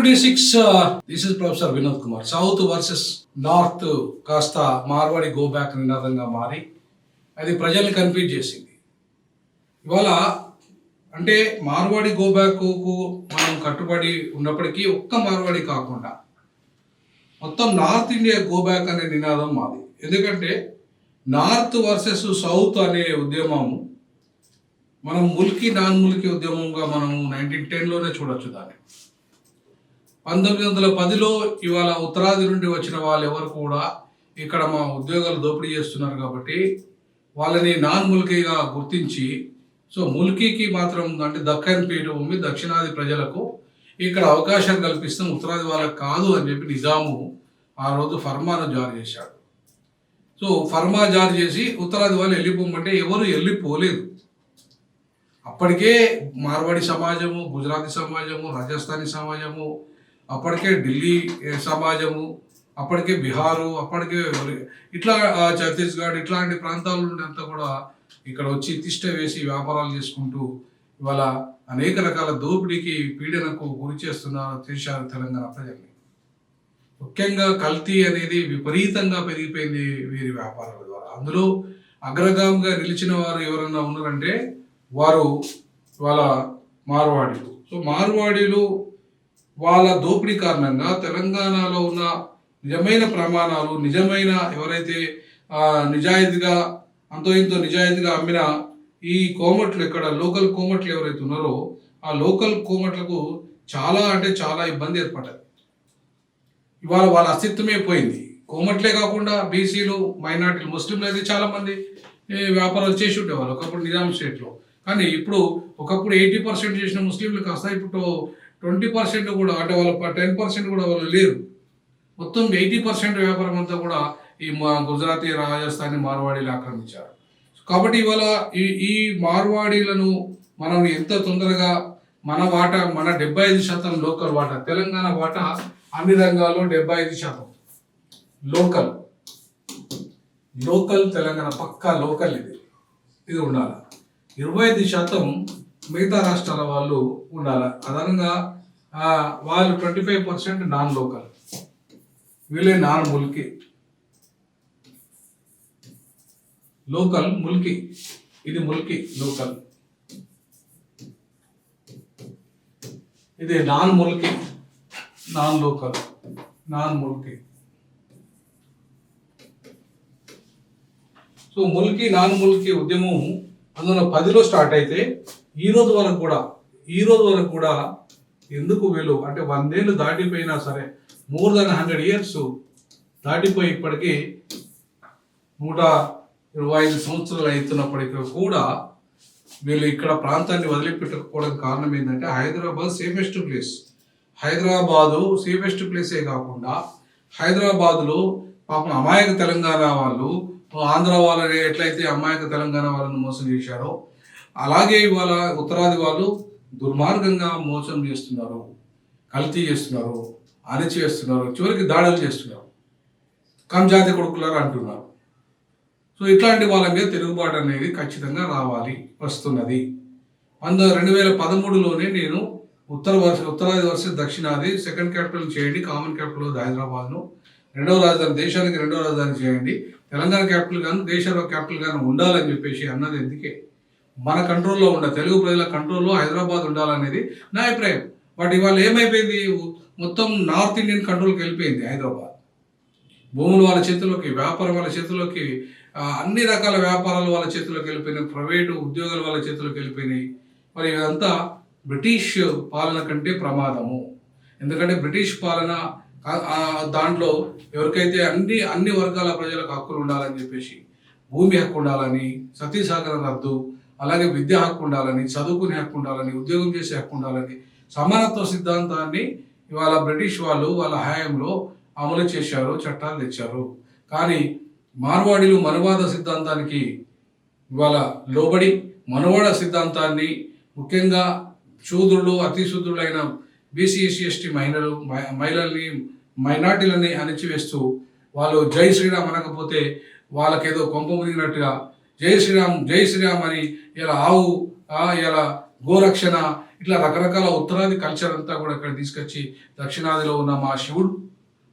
Twenty six this is professor Vinod Kumar south versus north కాస్త Marwadi go back నినాదంగా మారి అది ప్రజల్ని కన్ఫ్యూజ్ చేసింది. ఇవాళ అంటే మార్వాడి గో బ్యాక్కు మనం కట్టుబడి ఉన్నప్పటికీ ఒక్క మార్వాడి కాకుండా మొత్తం నార్త్ ఇండియా గో బ్యాక్ అనే నినాదం మాది. ఎందుకంటే నార్త్ వర్సెస్ సౌత్ అనే ఉద్యమం మనం ముల్కి నాన్ ముల్కి ఉద్యమంగా మనం నైన్టీన్ టెన్లోనే చూడొచ్చు దాన్ని. పంతొమ్మిది వందల పదిలో ఇవాళ ఉత్తరాది నుండి వచ్చిన వాళ్ళు ఎవరు కూడా ఇక్కడ మా ఉద్యోగాలు దోపిడీ చేస్తున్నారు కాబట్టి వాళ్ళని నాన్ ముల్కీగా గుర్తించి సో ముల్కీకి మాత్రం అంటే దక్కన్ పీఠభూమి దక్షిణాది ప్రజలకు ఇక్కడ అవకాశం కల్పిస్తాం ఉత్తరాది వాళ్ళకి కాదు అని చెప్పి నిజాము ఆ రోజు ఫర్మాను జారీ చేశాడు. సో ఫర్మా జారీ చేసి ఉత్తరాది వాళ్ళు వెళ్ళిపోమంటే ఎవరు వెళ్ళిపోలేదు. అప్పటికే మార్వాడి సమాజము గుజరాతీ సమాజము రాజస్థానీ సమాజము అప్పటికే ఢిల్లీ సమాజము అప్పటికే బీహారు అప్పటికే ఇట్లా ఛత్తీస్గఢ్ ఇట్లాంటి ప్రాంతాల నుండి అంతా కూడా ఇక్కడ వచ్చి తిష్ట వేసి వ్యాపారాలు చేసుకుంటూ ఇవాళ అనేక రకాల దోపిడీకి పీడనకు గురి చేస్తున్నారు చేశారు తెలంగాణ ప్రజల్ని. ముఖ్యంగా కల్తీ అనేది విపరీతంగా పెరిగిపోయింది వీరి వ్యాపారాల ద్వారా. అందులో అగ్రగామిగా నిలిచిన వారు ఎవరన్నా ఉన్నారంటే వారు వాళ్ళ మార్వాడీలు. సో మార్వాడీలు వాళ్ళ దోపిడీ కారణంగా తెలంగాణలో ఉన్న నిజమైన ప్రమాణాలు నిజమైన ఎవరైతే నిజాయితీగా అంతో ఇంతో నిజాయితీగా అమ్మిన ఈ కోమట్లు ఇక్కడ లోకల్ కోమట్లు ఎవరైతే ఉన్నారో ఆ లోకల్ కోమట్లకు చాలా అంటే చాలా ఇబ్బంది ఏర్పడ్డది ఇవాళ వాళ్ళ అస్తిత్వమే పోయింది. కోమట్లే కాకుండా బీసీలు మైనార్టీలు ముస్లింలు అయితే చాలామంది వ్యాపారాలు చేసి ఉండేవాళ్ళు ఒకప్పుడు నిజాం స్టేట్లో. కానీ ఇప్పుడు ఒకప్పుడు ఎయిటీ పర్సెంట్ చేసిన ముస్లింలు కాస్త ఇప్పుడు ట్వంటీ పర్సెంట్ కూడా అంటే వాళ్ళ టెన్ పర్సెంట్ కూడా వాళ్ళు లేరు. మొత్తం ఎయిటీ పర్సెంట్ వ్యాపారం అంతా కూడా ఈ మా గుజరాతీ రాజస్థానీ మార్వాడీలు ఆక్రమించారు. కాబట్టి ఇవాళ ఈ ఈ మార్వాడీలను మనం ఎంత తొందరగా మన వాటా మన డెబ్బై ఐదు శాతం లోకల్ వాటా తెలంగాణ వాటా అన్ని రంగాల్లో డెబ్బై ఐదు శాతం లోకల్. లోకల్ తెలంగాణ పక్కా లోకల్ ఇది. ఇది ఉండాలి. ఇరవై ఐదు శాతం మిగతా రాష్ట్రాల వాళ్ళు ఉండాలి. అదనంగా వాళ్ళు twenty five percent non local వీళ్ళే నాన్ ముల్కి. లోకల్ ముల్కి. ఇది ముల్కి లోకల్. ఇది నాన్ ముల్కి నాన్ లోకల్ నాన్ ముల్కి. సో ముల్కి నాన్ ముల్కి ఉద్యమం అందులో పదిలో స్టార్ట్ అయితే ఈ రోజు వరకు కూడా ఈ రోజు వరకు కూడా ఎందుకు వీళ్ళు? అంటే వందేళ్ళు దాటిపోయినా సరే మోర్ దెన్ హండ్రెడ్ ఇయర్స్ దాటిపోయి ఇప్పటికీ నూట ఇరవై ఐదు సంవత్సరాలు అవుతున్నప్పటికీ కూడా వీళ్ళు ఇక్కడ ప్రాంతాన్ని వదిలిపెట్టకపోవడానికి కారణం ఏంటంటే Hyderabad safest place Hyderabad safest ప్లేసే కాకుండా హైదరాబాద్లో పాపం అమాయక తెలంగాణ వాళ్ళు ఆంధ్ర వాళ్ళని ఎట్లయితే అమాయక తెలంగాణ వాళ్ళని మోసం చేశారో అలాగే ఇవాళ ఉత్తరాది వాళ్ళు దుర్మార్గంగా మోసం చేస్తున్నారు కల్తీ చేస్తున్నారు అణచివేస్తున్నారు చివరికి దాడులు చేస్తున్నారు. కంజాతి కొడుకులారు అంటున్నారు. సో ఇట్లాంటి వాళ్ళ మీద తిరుగుబాటు అనేది ఖచ్చితంగా రావాలి వస్తున్నది. అందు రెండు వేల పదమూడులోనే నేను ఉత్తర వర్ష ఉత్తరాది వర్సెస్ దక్షిణాది సెకండ్ క్యాపిటల్ చేయండి కామన్ క్యాపిటల్ హైదరాబాద్ను. రెండవ రాజధాని దేశానికి రెండవ రాజధాని చేయండి. తెలంగాణ క్యాపిటల్ గాను దేశంలో క్యాపిటల్ గాను ఉండాలని చెప్పేసి అన్నది ఎందుకే? మన కంట్రోల్లో ఉండ తెలుగు ప్రజల కంట్రోల్లో హైదరాబాద్ ఉండాలనేది నా అభిప్రాయం. బట్ ఇవాళ ఏమైపోయింది? మొత్తం నార్త్ ఇండియన్ కంట్రోల్కి వెళ్ళిపోయింది హైదరాబాద్. భూములు వాళ్ళ చేతిలోకి వ్యాపారం వాళ్ళ చేతిలోకి అన్ని రకాల వ్యాపారాలు వాళ్ళ చేతిలోకి వెళ్ళిపోయినాయి. ప్రైవేటు ఉద్యోగాలు వాళ్ళ చేతిలోకి వెళ్ళిపోయినాయి. మరి ఇదంతా బ్రిటిష్ పాలన కంటే ప్రమాదము. ఎందుకంటే బ్రిటిష్ పాలన దాంట్లో ఎవరికైతే అన్ని అన్ని వర్గాల ప్రజలకు హక్కులు ఉండాలని చెప్పేసి భూమి హక్కు ఉండాలని సతీ సహకారం రద్దు అలాగే విద్య హక్కు ఉండాలని చదువుకునే హక్కు ఉండాలని ఉద్యోగం చేసే హక్కు ఉండాలని సమానత్వ సిద్ధాంతాన్ని ఇవాళ బ్రిటిష్ వాళ్ళు వాళ్ళ హయాంలో అమలు చేశారు చట్టాలు తెచ్చారు. కానీ మార్వాడీలు మనవాద సిద్ధాంతానికి ఇవాళ లోబడి మనవాడ సిద్ధాంతాన్ని ముఖ్యంగా శూద్రులు అతిశూద్రులైన బీసీ ఎస్సీ ఎస్టీ మహిళలు మహి- మహిళల్ని మైనార్టీలని అణిచివేస్తూ వాళ్ళు జై శ్రీరామ్ అనకపోతే వాళ్ళకేదో కొంప మునిగినట్టుగా జై శ్రీరామ్ జై శ్రీరామ్ అని ఇలా ఆవు ఇలా గోరక్షణ ఇట్లా రకరకాల ఉత్తరాది కల్చర్ అంతా కూడా ఇక్కడ తీసుకొచ్చి దక్షిణాదిలో ఉన్న మా శివుడు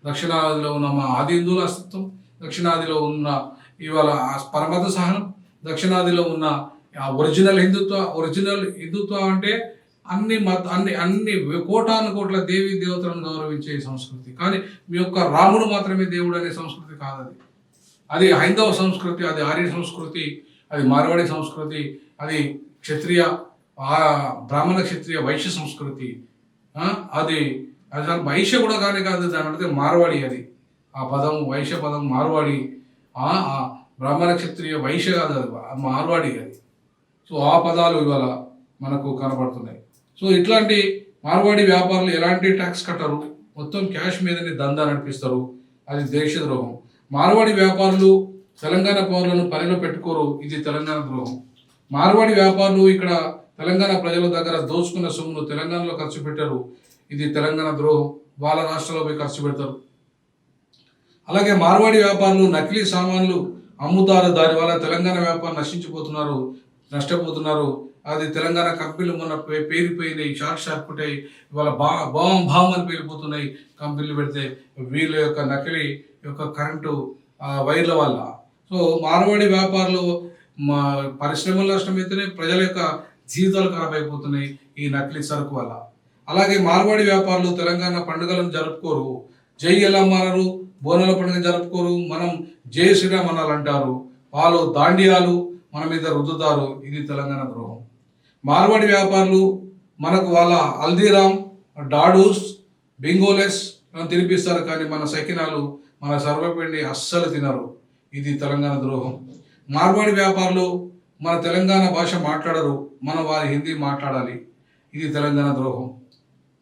దక్షిణాదిలో ఉన్న మా ఆది హిందువుల అస్తిత్వం దక్షిణాదిలో ఉన్న ఇవాళ పరమత సహనం దక్షిణాదిలో ఉన్న ఆ ఒరిజినల్ హిందుత్వ ఒరిజినల్ హిందుత్వ అంటే అన్ని మత అన్ని అన్ని కోటాను కోట్ల దేవి దేవతలను గౌరవించే సంస్కృతి. కానీ మీ యొక్క రాముడు మాత్రమే దేవుడు అనే సంస్కృతి కాదది. అది హైందవ సంస్కృతి అది ఆర్య సంస్కృతి అది మార్వాడి సంస్కృతి అది క్షత్రియ ఆ బ్రాహ్మణ క్షత్రియ వైశ్య సంస్కృతి అది అది దాని వైశ్య కూడా కానీ కాదు దాని అంటే మార్వాడి అది. ఆ పదం వైశ్య పదం మార్వాడి ఆ బ్రాహ్మణ క్షత్రియ వైశ్య కాదు అది మార్వాడి అది. సో ఆ పదాలు ఇవాళ మనకు కనబడుతున్నాయి. సో ఇట్లాంటి మార్వాడి వ్యాపారులు ఎలాంటి ట్యాక్స్ కట్టరు? మొత్తం క్యాష్ మీదనే దందా నడిపిస్తారు. అది దేశద్రోహం మార్వాడి వ్యాపారులు తెలంగాణ పౌరులను పనిలో పెట్టుకోరు. ఇది తెలంగాణ ద్రోహం. మార్వాడి వ్యాపారులు ఇక్కడ తెలంగాణ ప్రజల దగ్గర దోచుకున్న సొమ్మును తెలంగాణలో ఖర్చు పెట్టారు. ఇది తెలంగాణ ద్రోహం. వాళ్ళ రాష్ట్రంలో పోయి ఖర్చు పెడతారు. అలాగే మార్వాడి వ్యాపారులు నకిలీ సామాన్లు అమ్ముతారు. దానివల్ల తెలంగాణ వ్యాపారం నశించిపోతున్నారు నష్టపోతున్నారు. అది తెలంగాణ కంపెనీలు మొన్న పేరిపోయినాయి. షార్ట్ షార్ట్ అయి ఇవాళ బా బామ్ బామ్ అని పేలిపోతున్నాయి కంపెనీలు పెడితే వీళ్ళ యొక్క నకిలీ యొక్క కరెంటు వైర్ల వల్ల. సో మార్వాడి వ్యాపారులు మా పరిశ్రమలు నష్టం అయితేనే ప్రజల యొక్క జీవితాలు ఖరాబ్ అయిపోతున్నాయి ఈ నకిలీ సరుకు వల్ల. అలాగే మార్వాడి వ్యాపారులు తెలంగాణ పండుగలను జరుపుకోరు. జై ఎలా మారరు? బోనాల పండుగ జరుపుకోరు. మనం జై శ్రీరామ్ అనాలంటారు వాళ్ళు దాండియాలు మన మీద రుద్దుతారు. ఇది తెలంగాణ ద్రోహం. మార్వాడి వ్యాపారులు మనకు వాళ్ళ హల్దీరామ్ డాడూస్ బింగోలెస్ తినిపిస్తారు కానీ మన సకినాలు మన సర్వపిండి అస్సలు తినరు. ఇది తెలంగాణ ద్రోహం. మార్వాడి వ్యాపారులు మన తెలంగాణ భాష మాట్లాడరు మన వారి హిందీ మాట్లాడాలి. ఇది తెలంగాణ ద్రోహం.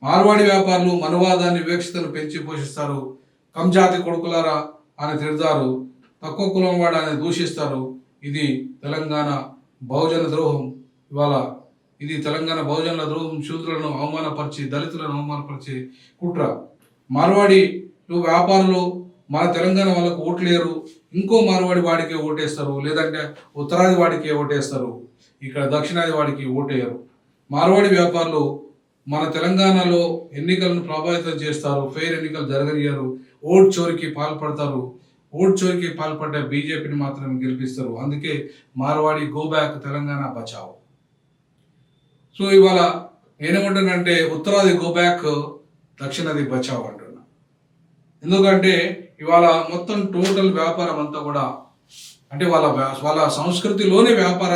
మార్వాడి వ్యాపారులు మనవాదాన్ని వివక్షతను పెంచి పోషిస్తారు. కంజాతి కొడుకులారా అని తిడతారు. తక్కువ కులం వాడు అని దూషిస్తారు. ఇది తెలంగాణ బహుజన ద్రోహం. ఇవాళ ఇది తెలంగాణ బహుజనుల ద్రోహం. శూద్రులను అవమానపరిచి దళితులను అవమానపరిచి కుట్ర. మార్వాడి వ్యాపారులు మన తెలంగాణ వాళ్ళకు ఓట్లేరు ఇంకో మార్వాడి వాడికే ఓటేస్తారు లేదంటే ఉత్తరాది వాడికే ఓటేస్తారు ఇక్కడ దక్షిణాది వాడికి ఓటేయరు. మార్వాడి వ్యాపారులు మన తెలంగాణలో ఎన్నికలను ప్రభావితం చేస్తారు ఫెయిర్ ఎన్నికలు జరగనియరు ఓట్ చోరికి పాల్పడతారు ఓట్ చోరికి పాల్పడ్డ బీజేపీని మాత్రం గెలిపిస్తారు. అందుకే మార్వాడి గో బ్యాక్ తెలంగాణ బచావ్. సో ఇవాళ నేనేమంటానంటే ఉత్తరాది గో బ్యాక్ దక్షిణాది బచావ్ అంటారు ఎందుకంటే ఇవాళ మొత్తం టోటల్ వ్యాపారం అంతా కూడా అంటే వాళ్ళ వాళ్ళ సంస్కృతిలోనే వ్యాపార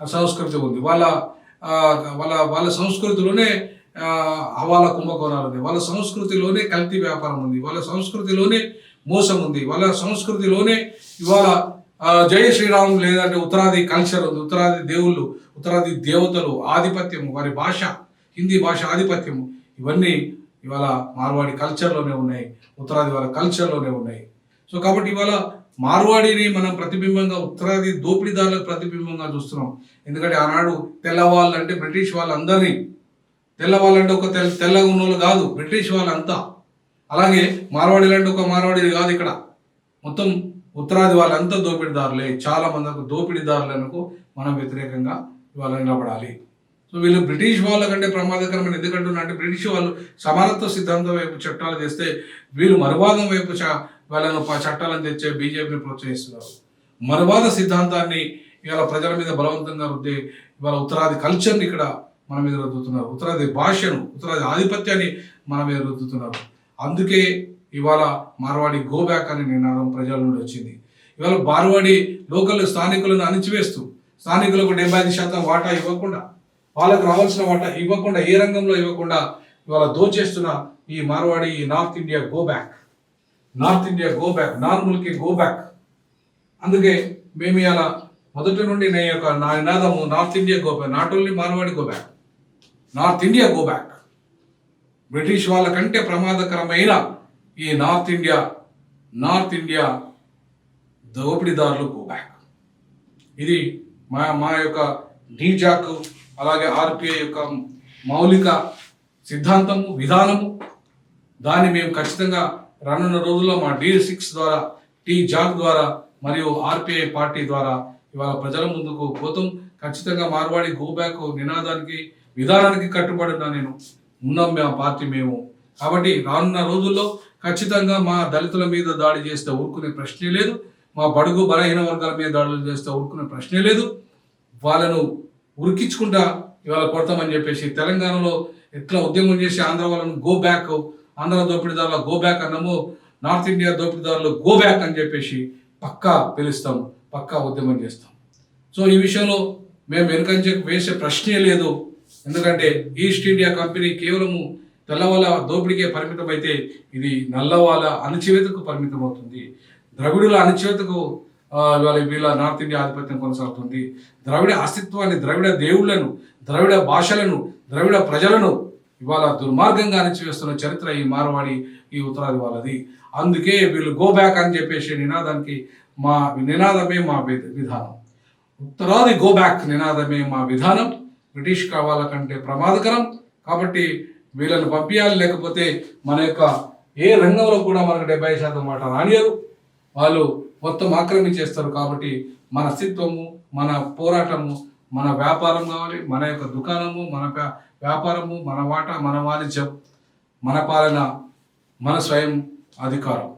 సంస్కృతి ఉంది. వాళ్ళ వాళ్ళ వాళ్ళ సంస్కృతిలోనే ఆ, కుంభకోణాలు ఉంది వాళ్ళ సంస్కృతిలోనే కల్తీ వ్యాపారం ఉంది. వాళ్ళ సంస్కృతిలోనే మోసం ఉంది. వాళ్ళ సంస్కృతిలోనే ఇవాళ జయ శ్రీరామ్ లేదంటే ఉత్తరాది కల్చర్ ఉంది. ఉత్తరాది దేవుళ్ళు ఉత్తరాది దేవతలు ఆధిపత్యం వారి భాష హిందీ భాష ఆధిపత్యం ఇవన్నీ ఇవాళ మార్వాడి కల్చర్లోనే ఉన్నాయి ఉత్తరాది వాళ్ళ కల్చర్లోనే ఉన్నాయి. సో కాబట్టి ఇవాళ మార్వాడిని మనం ప్రతిబింబంగా ఉత్తరాది దోపిడీదారులకు ప్రతిబింబంగా చూస్తున్నాం. ఎందుకంటే ఆనాడు తెల్లవాళ్ళు అంటే బ్రిటిష్ వాళ్ళందరినీ తెల్లవాళ్ళంటే ఒక తెల్ల తెల్లగా ఉన్న వాళ్ళు కాదు బ్రిటిష్ వాళ్ళంతా. అలాగే మార్వాడీలు అంటే ఒక మార్వాడి కాదు ఇక్కడ. మొత్తం ఉత్తరాది వాళ్ళంతా దోపిడీదారులే. చాలా మంది దోపిడీదారులకు మనం వ్యతిరేకంగా ఇవాళ నిలబడాలి. సో వీళ్ళు బ్రిటిష్ వాళ్ళకంటే ప్రమాదకరమైన ఎందుకంటున్నా అంటే బ్రిటిష్ వాళ్ళు సమానత్వ సిద్ధాంతం వైపు చట్టాలు తెస్తే వీళ్ళు మరువాదం వైపు చ- వాళ్ళను చట్టాలను తెచ్చే బీజేపీని ప్రోత్సహిస్తున్నారు. మరువాద సిద్ధాంతాన్ని ఇవాళ ప్రజల మీద బలవంతంగా రుద్దే ఇవాళ ఉత్తరాది కల్చర్ని ఇక్కడ మన మీద రుద్దుతున్నారు. ఉత్తరాది భాషను ఉత్తరాది ఆధిపత్యాన్ని మన మీద రుద్దుతున్నారు. అందుకే ఇవాళ మార్వాడి గోబ్యాక్ అనే నినాదం ప్రజల నుండి వచ్చింది. ఇవాళ మార్వాడి లోకల్ స్థానికులను అణిచివేస్తూ స్థానికులకు డెబ్బై ఐదు శాతం వాటా ఇవ్వకుండా వాళ్ళకు రావాల్సిన వాట ఇవ్వకుండా ఏ రంగంలో ఇవ్వకుండా ఇవాళ దోచేస్తున్న ఈ మార్వాడి ఈ north India go back. North India go back నార్మల్కి go back. అందుకే మేము ఇలా మొదటి నుండి నేను యొక్క నా నినాదము north India go back not only Marwadi go back north India go back. British వాళ్ళ కంటే ప్రమాదకరమైన ఈ నార్త్ ఇండియా నార్త్ ఇండియా దోపిడీదారులు గో బ్యాక్. ఇది మా మా యొక్క డీజాక్ అలాగే ఆర్పిఐ యొక్క మౌలిక సిద్ధాంతము విధానము. దాన్ని మేము ఖచ్చితంగా రానున్న రోజుల్లో మా డి సిక్స్ ద్వారా టీ జాక్ ద్వారా మరియు ఆర్పిఐ పార్టీ ద్వారా ఇవాళ ప్రజల ముందుకు పోతాం. ఖచ్చితంగా మార్వాడి గోబ్యాక్ నినాదానికి విధానానికి కట్టుబడి ఉన్నా నేను ఉన్నాం మా పార్టీ మేము. కాబట్టి రానున్న రోజుల్లో ఖచ్చితంగా మా దళితుల మీద దాడి చేస్తే ఊరుకునే ప్రశ్నే లేదు. మా బడుగు బలహీన వర్గాల మీద దాడులు చేస్తే ఊరుకునే ప్రశ్నే లేదు. వాళ్ళను ఉరికించుకుంటా ఇవాళ కొడతామని చెప్పేసి తెలంగాణలో ఎట్లా ఉద్యమం చేసి ఆంధ్ర వాళ్ళను గో బ్యాక్ ఆంధ్ర దోపిడీదారుల గో బ్యాక్ అన్నాము నార్త్ ఇండియా దోపిడీదారులు గో బ్యాక్ అని చెప్పేసి పక్కా పిలుస్తాం పక్కా ఉద్యమం చేస్తాం. సో ఈ విషయంలో మేము వెనుకంచే వేసే ప్రశ్నే లేదు. ఎందుకంటే ఈస్ట్ ఇండియా కంపెనీ కేవలము తెల్లవాళ్ళ దోపిడీకే పరిమితం అయితే ఇది నల్లవాళ్ళ అణచివేతకు పరిమితం అవుతుంది ద్రవిడుల అణచివేతకు ఇవాళ వీళ్ళ నార్త్ ఇండియా ఆధిపత్యం కొనసాగుతుంది. ద్రవిడ అస్తిత్వాన్ని ద్రవిడ దేవుళ్ళను ద్రవిడ భాషలను ద్రవిడ ప్రజలను ఇవాళ దుర్మార్గంగా అణచివేస్తున్న చరిత్ర ఈ మార్వాడి ఈ ఉత్తరాది వాళ్ళది. అందుకే వీళ్ళు గో బ్యాక్ అని చెప్పేసి నినాదానికి మా నినాదమే మా విధానం. ఉత్తరాది గో బ్యాక్ నినాదమే మా విధానం. బ్రిటిష్ కావాల కంటే ప్రమాదకరం. కాబట్టి వీళ్ళని పంపించాలి లేకపోతే మన యొక్క ఏ రంగంలో కూడా మనకు డెబ్బై శాతం మాట రానియరు. వాళ్ళు మొత్తం ఆక్రమించేస్తారు కాబట్టి మన అస్తిత్వము మన పోరాటము మన వ్యాపారం కావాలి మన యొక్క దుకాణము మన వ్యాపారము మన వాట మన వాణిజ్యం మన పాలన మన స్వయం అధికారం.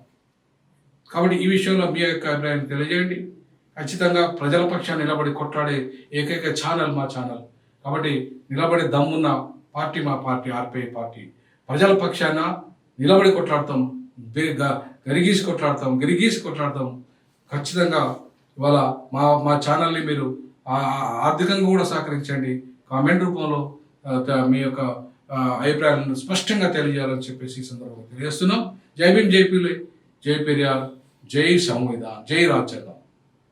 కాబట్టి ఈ విషయంలో మీ యొక్క అభిప్రాయం తెలియజేయండి. ఖచ్చితంగా ప్రజల పక్షాన్ని నిలబడి కొట్లాడే ఏకైక ఛానల్ మా ఛానల్. కాబట్టి నిలబడి దమ్మున్న పార్టీ మా పార్టీ ఆర్పిఐ పార్టీ. ప్రజల పక్షాన నిలబడి కొట్లాడతాం గ- గరిగీసి కొట్లాడతాం గిరిగీసి కొట్లాడతాం. ఖచ్చితంగా ఇవాళ మా మా ఛానల్ని మీరు ఆర్థికంగా కూడా సహకరించండి. కామెంట్ రూపంలో మీ యొక్క అభిప్రాయాలను స్పష్టంగా తెలియజేయాలని చెప్పేసి ఈ సందర్భంగా తెలియజేస్తున్నాం. జై భీమ్ జై పిల్లే జై పెరియార్ జై సంవిధాన్ జై రాజ్యాంగం.